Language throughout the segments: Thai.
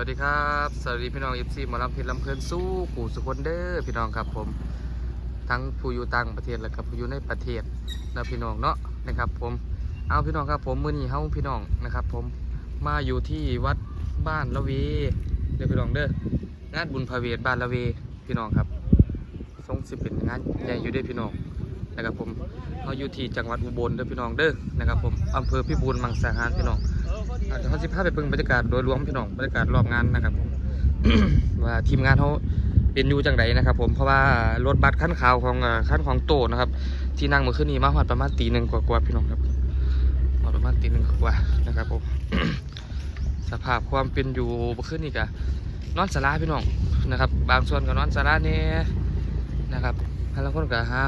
วัสดีครับ สวัสดีพี่น้องเอฟซีหมอลำเพชรลำเพลินสู้ผู้สุคนเด้อพี่น้องครับผม ทั้งผู้อยู่ต่างประเทศและกับผู้อยู่ในประเทศนะพี่น้องเนาะนะครับผมเอาพี่น้องครับผมมื้อนี้เฮาพี่น้องนะครับ ผมมาอยู่ที่วัดบ้านละเวเด้อพี่น้องเด้องานบุญพระเวทบ้านละเวพี่น้องครับทรงสิเป็นงานใหญ่อยู่ด้อพี่น้องนะครับผมเราอยู่ที่จังหวัดอุบลเด้อพี่น้องเด้อนะครับผมอำเภอพิบูลมังสาหารพี่น้อง อาจจะเขาสิพาพไปเบิ่งบรรยากาศโดยรวมพี่น้องบรรยากาศรอบงานนะครับผม ว่าทีมงานเขาเป็นอยู่จังไดนะครับ ผมเพราะว่ารถบัสขั้นขาวของขั้นของโตนะครับ ที่นั่งเมื่อคืนนี้มาหอดประมาณตีหนึ่งกว่าๆพี่น้องครับหอดประมาณตีหนึ่งกว่านะครับผมสภาพความเป็นอยู่เมื่อคืนนี้กะนอนสาราพี่น้องนะครับ บางส่วนก็นอนสาราเนี่ยนะครับบางคนก็ฮะ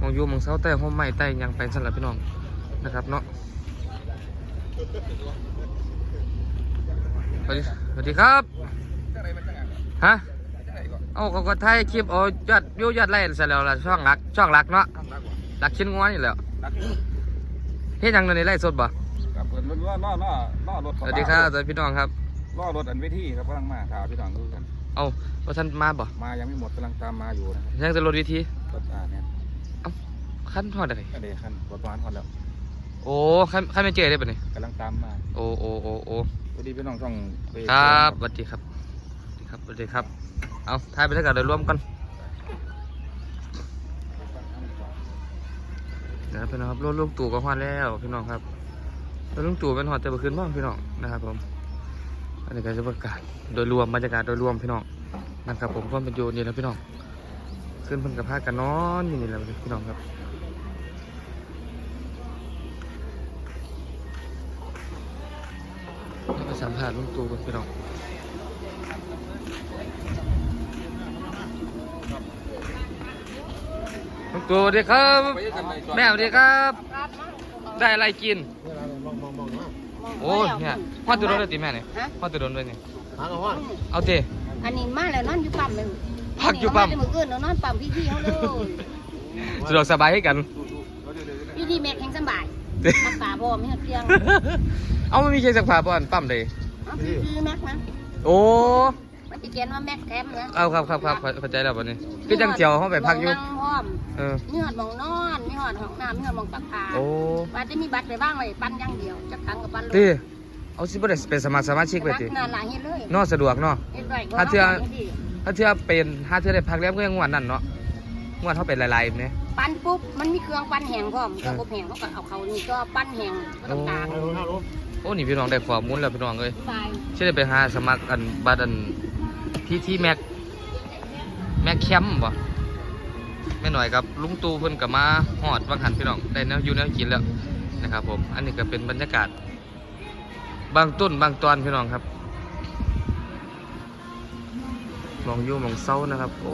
มองยู่มองเสาแต่ห้องไม้ใต้หยังไปสั่นละพี่น้องนะครับเนาะ สวัสดีสวัสดีครับ ฮะ เอาเขาก็ถ่ายคลิปเอายอดวิวยอดไลค์เสร็จแล้วล่ะช่องรักช่องรักเนาะรักชิ้นงัวนี่แหล้วเฮ็ดหยังในไลฟ์สดบ่กับเปิดรถล่อล่อล่อล่อรถสวัสดีครับสวัสดีพี่น้องครับ ล่อรถอันเวทีครับกำลังมาข่าวพี่น้องดูกัน เอาว่าท่านมาบ่มายังไม่หมดกำลังตามมาอยู่นะครับยังจะลดวิธีรถอ่าเนี่ยขั้นทอดอะไรอันเดียคันรถประมาณพอแล้ว โอ้ขั้นขั้นไม่เจอได้ปะเนี่ยกำลังตามมาโอ้โอ้โอ้โอ้สวัสดีพี่น้องช่องเวทีครับสวัสดีครับสวัสดีครับสวัสดีครับ เอาถ่ายไปแล้วกันเดี๋ยวรวมกันเดี๋ยวพี่น้องครับรถลูกตู่ก็ฮอดแล้วพี่น้องครับรถลูกตู่เป็นฮอดแต่เมื่อคืนบ้างพี่น้องนะครับผมอันนี้ก็จะประกาศโดยรวมบรรยากาศโดยรวมพี่น้องนะครับผมความเป็นอยู่นี่แหล้วพี่น้องขึ้นเพิ่นกับพากันนอนอยู่นี่แหล้วพี่น้องครับ สัมภาษณ์ลุงตู่กันพี่น้องลุงตู่สวัสดีครับ แม่สวัสดีครับ ได้อะไรกิน โอ้ยเนี่ยพ่อตัวโดนเลยติแม่เนี่ยฮะ พ่อตัวโดนเลยเนี่ยเอาเอาเตอันนี้มาแล้วนอนอยู่ปั๊มหนึ่งพักอยู่ปั๊ม เาาแต่มื้ออื่นเรานอนปั๊มพี่ๆเขาเลยสะดวกสบายให้กัน พี่ๆแม็กแข็งสบายรักษาบ่มีเตียง เอาไม่มีใครสักผ้าบ่อนปั๊มเลยเอาพี่ๆแม็กนะโอ้มันจะเขียนว่าแม็กแคมนะเอาครับครับครับเข้าเข้าใจแล้ววันนี้คือจังเจียวเขาไปพักอยู่มงนั่งพร้อมเออ มีหอดหมองนอนมีหอดห้องน้ำมีหอดหมองปักผ้าโอ้ว่าจะมีบัตรไปบ้างเลยปั้นอย่างเดียวจักครั้งกับปั้นตีเอาสิบ่ได้เป็นสมัครสมาชิกไปตินานหลายเฮ็ดเลยเนอสะดวกเนาะ เฮ็ดไว้ก็ถ้าเทื่อฮ็ดดีถ้าเทื่อเป็นถ้าเทื่อได้พักแล้วก็ยังงวดนั่นเนาะงวดเขาเป็นหลายๆเนี่ย ปั้นปุ๊บมันมีเครื่องปั้นแห้งพร้อมเครื่องอบแห้งเขาก็เอาเขานี่ก็ปั้นแห้งก็ต้องตากเอาเอาเอาโอ้นี่พี่น้องได้ข้อมูลแล้วพี่น้องเอ้ยตายใช่ได้ไปหาสมัครอันบัตรอันที่ที่แม็กแม็กแคมป์บ่แม่หน่อยครับลุงตู่เพิ่นก็มาฮอดวังหันพี่น้องได้แนวอยู่แนวกินแล้วนะครับผมอันนี้ก็เป็นบรรยากาศ บางต้นบางตอนพี่น้องครับมองอยู่มองเศร้านะครับ โอ้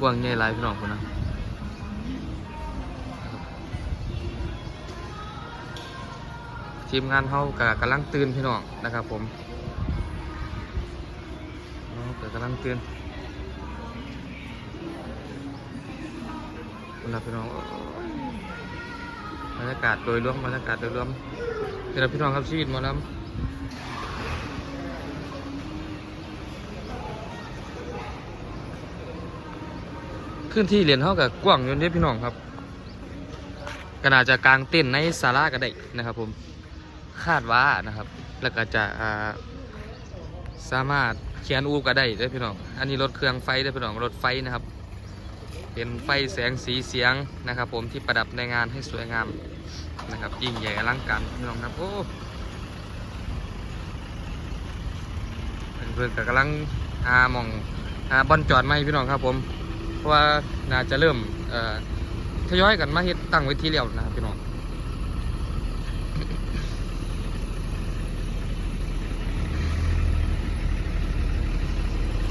กว้างใหญ่หลายพี่น้องคนนะ ทีมงานเขากับกำลังตื่นพี่น้องนะครับผมอ๋อก็กำลังตื่นนะพี่น้องบรรยากาศโดยรวมบรรยากาศโดยรวมนี่แหละพี่น้องครับชีวิตหมอลำพื้นที่เรียนเท่ากับกว้างอยู่นี่พี่น้องครับก็น่าจะกางเต้นท์ในศาลาก็ได้นะครับผม คาดว่านะครับ แล้วก็จะาสามารถเขียนอูก็ได้เด้พี่น้อง อันนี้รถเครื่องไฟเด้พี่น้องรถไฟนะครับ เป็นไฟแสงสีเสียงนะครับ ผมที่ประดับในงานให้สวยงามนะครับ ยิ่งใหญ่อลังการพี่น้องครับโอ้เพื่อนๆก็กำลังหาหมองหาบอลจอดไหมพี่น้องครับผม เพราะว่าน่าจะเริ่มทยอยกันมาเฮ็ดตั้งไว้ที่แล้วนะครับพี่น้อง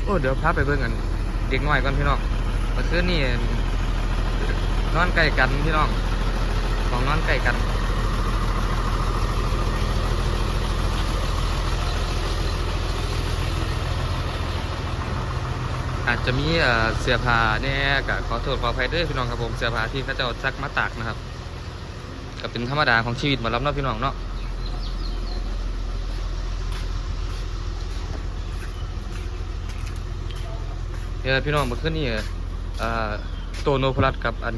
โอ้เดี๋ยวพาไปเบิ่งกันเด็กน้อยก่อนพี่น้องเมื่อคืนนี่นอนใกล้กันพี่น้องของนอนใกล้กันอาจจะมีเสื้อผ้าเนี่ยก็ขอโทษขออภัยด้วยพี่น้องครับผมเสื้อผ้าที่เขาจะเอาซักมาตากนะครับ ก็เป็นธรรมดาของชีวิตมารับเนาะพี่น้องเนาะ เดี๋ยวพี่น้องเมื่อคืนนี้เอ่อโตโนพลัสกับอัน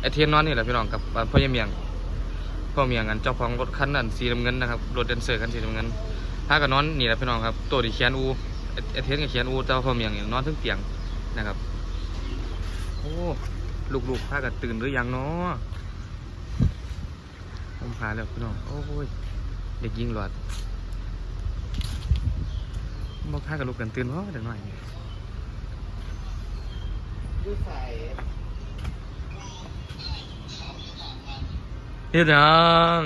ไอเทียนนอนนี่แหละพี่น้องกับอันพ่อเมียงพ่อเมียงอันเจ้าของรถคันนั้นสีน้ำเงินนะครับรถเดนเซอร์คันสีน้ำเงินถ้ากับนอนนี่แหละพี่น้องครับตัวที่เขียนอูไอเทียนกับเขียนอูเจ้าพ่อเมียงนอนทั้งเตียงนะครับโอ้ลูกๆพากันตื่นหรือยังเนาะผมพาแล้วพี่น้องโอ้ยเด็กยิงหลอดบอกพากันลูกกันตื่นเพราะเด็กหน่อย นี่เฮ็ดหยัง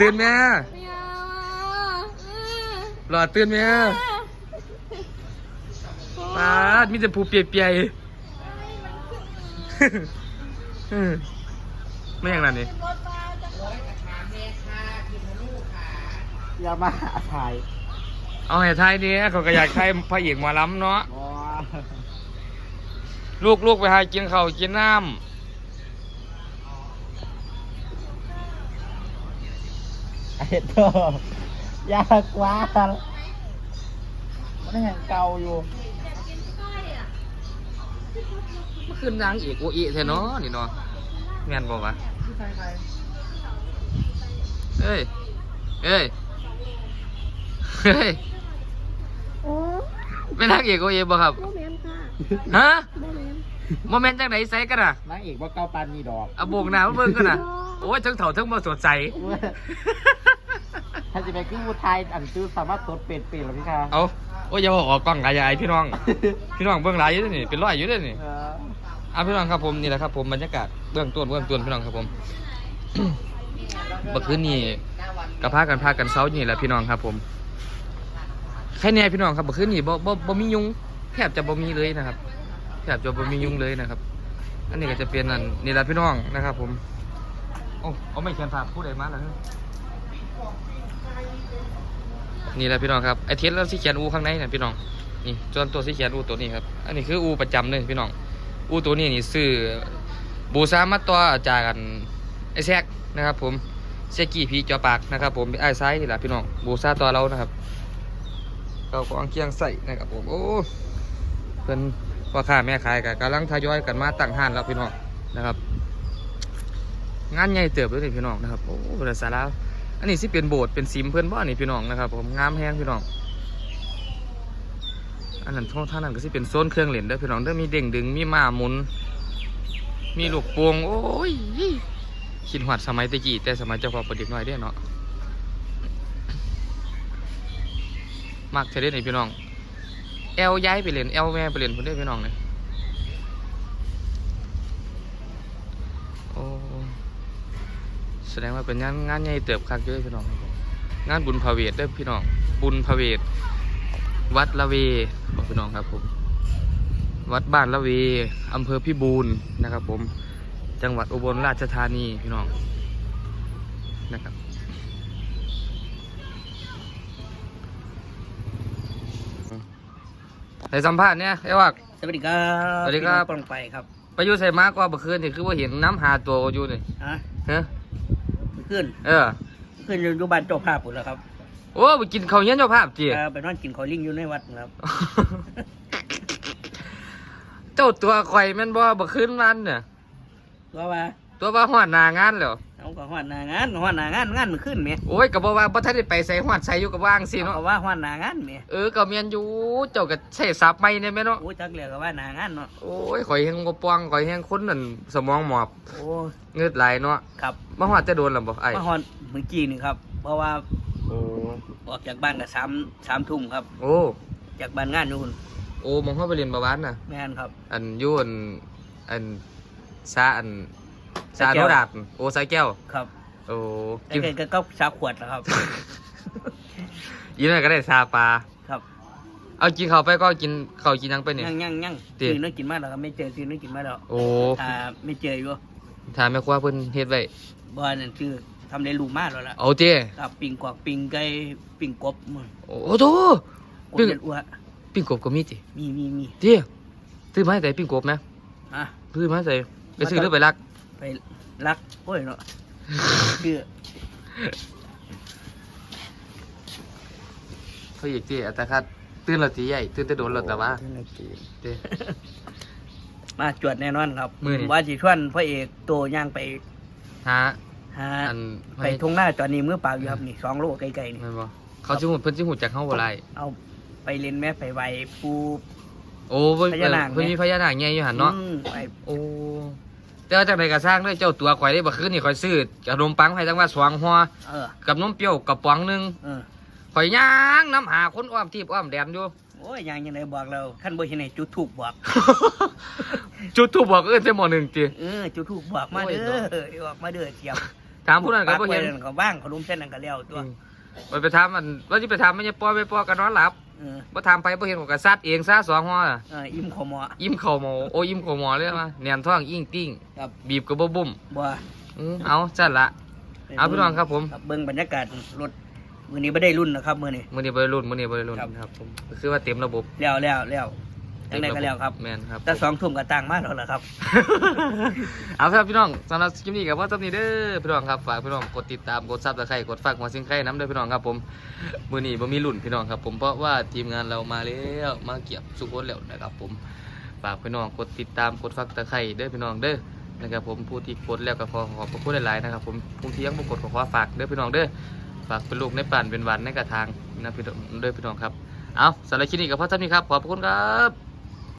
ตื่นแม่ไม่เอาหลอดตื่นแม่ปาดมีแต่ผู้เปียกๆอืมไม่อย่างนั้นนี่อย่ามาหาถ่ายเอาให้ทายเนี่ยเขาก็อยากทายพระเอกหมาล้ำเนาะ อ๋อ ลูกลูกไปหากินข้าวกินน้เห็ดเถอะยากกว่ามันยังเก่าอยู่ำมันคือนางเอกโอเอะแท้เนาะนี่เนาะแม่นบอกว่าเอ้ยเอ้ยเฮ้ยเป็นนางเอกโอเอะบ่ครับ โมเมนค่ะฮะ โมเมน โมเมนต์จังไหนใส่กันอะนางเอกว่าเก่าปานมีดอกเอาโบกหน้ามาเบิ่งกันอะ โอ้ยทั้งเถ่าทั้งมาสดใส ถ้าจะไปขึ้นบูไทยอันซื้อสามารถตดเป็ดเป็ดหรอพี่คะเอาโอ้ยอย่าบอกออกกล้องกายายพี่น้อง พี่น้องเบื้องหลายอยู่เด้วยนี่เป็นร้อยอยู่เด้วยนี่เอออะพี่น้องครับผมนี่แหละครับผมบรรยากาศเบื้องต้นเบื้องต้นพี่น้องครับผม เมื่อคืนนี้ก็พากันพากันเซานี่แหละพี่น้องครับผมแค่แน่พี่น้องครับเมื่อคืนนี้บ่บ่บ่มียุงแทบจะบ่มีเลยนะครับ แทบจะบ่มียุงเลยนะครับ อันนี้ก็จะเป็นอันนี่แหละพี่น้องนะครับ ผมโอ้เอาไม่เขียนฝากพูดอะไรมาแล้วนี่แหละพี่น้องครับไอเทียนแล้วสีเขียนอูข้างในนะพี่น้องนี่จนตัวสีเขียนอูตัวนี้ครับ อันนี้คืออูประจำเลยพี่น้องอูตัวนี้นี่ซื้อบูซามาตัวจากกันไอแซกนะครับ ผมเซกี้พีจอปากนะครับผมไอ้ซ้ายนี่แหละพี่น้องบูซาตัวเรานะครับเราก็อังเคียงใส่นะครับผมโอ้เพิ่น พ่อค้าแม่ขายกันกำลังทยอยกันมาตั้งห้านแล้วพี่น้องนะครับ งานใหญ่เติบเลยนี่พี่น้องนะครับโอ้บริษัทแล้วอันนี้สิเป็นโบสถ์เป็นซิมเพื่อนบ้านนี่พี่น้องนะครับผมงามแห้งพี่น้องอันนั้นท่อท่านั้นก็สิเป็นโซนเครื่องเล่นเด้อพี่น้องเด้อมีเด้งดึงมีม้าหมุน มีลูกป่งโอ้ยคิดหอดสมัยตะกี้แต่สมัยเจ้าพ่อประดิษฐ์น้อยเด้เนาะมักเทเด้นี่พี่น้อง แอลย้ายไปเล่นแอลแม่ไปเล่นพุ่นเด้พี่น้องเลยโอ้แสดงว่าเป็นงานงานใหญ่เติบคักเยอะพี่น้องครับผมงานบุญพระเวทเด้อพี่น้อง บุญพระเวทวัดละเวบอกพี่น้องครับผม วัดบ้านละเวอำเภอพิบูลนะครับ ผม จังหวัดอุบลราชธานีพี่น้องนะครับ ในสัมภาษณ์เนี่ยไอ้วัก สวัสดีครับสวัสดีครับ พี่น้องปองไปครับไปอยู่ใส่มากกว่าเมื่อคืนนี่คือว่าเห็นน้ำหาตัวอยู่นี่ฮะฮะขึ้นเออ ขึ้นอยู่บ้านเจ้าภาพปุ่นแล้วครับโอ้ไปกินข้าวเย็นเจ้าภาพจี เอ่อไปนอนกินข้าวลิงอยู่ในวัดครับเจ้าตัวข่อยแม่นบ่เมื่อคืนวันเนี่ยก็ว่าตัวว่าหอดหนางานแล้ว เอาก็ฮอดหน้างานฮอดหน้างานงานมันขึ้นเมียโอ้ยก็บอกว่าบ่ทันได้ไปใส่หอดใส่อยู่กับว่างสิเอาเนาะ ก็ว่าฮอดหน้างานเมียเออก็เมียนอยู่ เจ้าก็ใช้ศัพท์ใหม่เนี่ยแม่เนาะ โอ้จักเหลือก็ว่าหน้างานเนาะ โอ้ยข่อยแฮงบ่ปองข่อยแฮงคนนั่นสมองหมอบโอ้เงือดไหลเนาะครับมาฮอดจะโดนแล้วบ่ไอ้มาฮอดเมื่อกี้นี่ครับ เพราะว่าโอ้ออกจากบ้านก็สามสามทุ่มครับ โอ้จากบ้านงานอยู่พุ่นโอ้มองเข้าไปเรียนประวันน่ะ แม่นครับ อันอยู่อันอันซาอัน ซาสายแก้โนวดาดโอ้สายแก้ว ครับโอ้แต่กินก็ก็ก็สาขวดแล้วครับยินอะไรก็ได้ซาปลาครับ เอากินข้าวไปก็กินข้าวกินหยังไปเนี่ยยังยังยังเตี๋ยซื้อเนื้อกินมาแล้วครับไม่เจอซื้อเนื้อกินมาแล้วโอ้ถ้าไม่เจออยู่ถามแม่ครัวเพิ่นเฮ็ดไว้บ้านนั่นคือทำได้รู้มากแล้วล่ะเอาเจ้กับปิงกวากปิงไก่ปิงกบมันโอ้โตกบปิ้งเลือดอ้วปิ้งกบก็มีติมีมีมีเจ้ซื้อมาให้แต่ปิ้งกบนะอะซื้อมาให้แต่ไปซื้อหรือไปรัก ไปรักโอ้ยเนาะคือพระเอกเจ้อัตคัดตื่นและตีใหญ่ตื่นแต่โดนแล้วแต่ว่าโอ้ตื่นแล้วตื่นเด้มาจวดแน่นอนครับมื้อนี้ว่าสิชวนพระเอกโตย่างไปฮะหาอันไปทุ่งหน้าตอนนี้มือเปล่าอยู่ครับนี่สองโลไกลๆนี่แม่นบ่เขาสิหูเพิ่นสิหูจักเฮาบ่ไรเอาไปเล่นแม่ไปไหวปู โอ้เพิ่นพญานาคเพิ่นมีพญานาคใหญ่อยู่หั่นเนาะอืมไป โอ้ แต่ว่าจังไดก็สร้างเด้อเจ้าตัวข่อยได้บ่คืนนี่ข่อยซื้อขนมปังให้จังว่าสองหัวเออกับนมเปรี้ยวกระป๋องหนึงเออข่อยย่างน้ำหาคนอ้อมทีบอ้อมแดนอยู่ โอ้ยยังยังไงบอกเราขั้นบ่เห็นไหนจุดถูกบอก จุดทูบบอกเอิ้นใส่หม้อหนึงติเออจุดถูกบอกมาเด้โอ้อยบอกมาเด้อเทียมถามผู้นั้นก็บ่เห็น ปากไว้ก็ว่างขนมเส้นนั่นก็แล้วตัว ไปไปถามมันว่าสิไปถามมันจะปอไปปอกันนอนหลับเออบ่ถามไปบ่เห็นผมก็ซัดเองซะสองหัวน่ะเอออิ่มขอหมออิ่มเข้าหมอโอ้อิ่มเข้าหมอเลยว่าแหนมท้องอิ่งติ้งครับบีบก็บ่บุ้มบ่อือเอาจัดละ เอาพี่น้องครับผมเบิ่งบรรยากาศรถมื้อนี้บ่ได้รุ่นนะครับมื้อนี้ มื้อนี้บ่ได้รุ่นมื้อนี้บ่ได้รุ่นครับ ครับผมก็คือว่าเต็มระบบแล้วแล้วแล้ว จังไดก็แล้วครับ แม่นครับ แต่สองทุ่มก็ต่างมาแล้วล่ะครับ เอาครับพี่น้องสำหรับคลิปนี้กับว่าจำนี้เด้อพี่น้องครับฝากพี่น้องกดติดตามกดซับสไครต์กดฝากหัวซิงไข่น้ำเด้อพี่น้องครับผมมื้อนี้บ่มีรุ่นพี่น้องครับ ผมเพราะว่าทีมงานเรามาแล้วมาเก็บสุกคนแล้วนะครับ ผมฝากพี่น้องกดติดตามกดฝากตะไคร้เด้อพี่น้องเด้อนะครับผมผู้ที่กดแล้วก็ขอขอบพระคุณหลายๆนะครับผมผู้ที่ยังบ่กดก็ขอฝากเด้อพี่น้องเด้อฝากเป็นลูกในป่านเป็นหวันในกระทางนะพี่น้องเด้อพี่น้องครับเอาสำหรับคลิปนี้กับพ่อจำนี้ครับ ขอบพระคุณครับ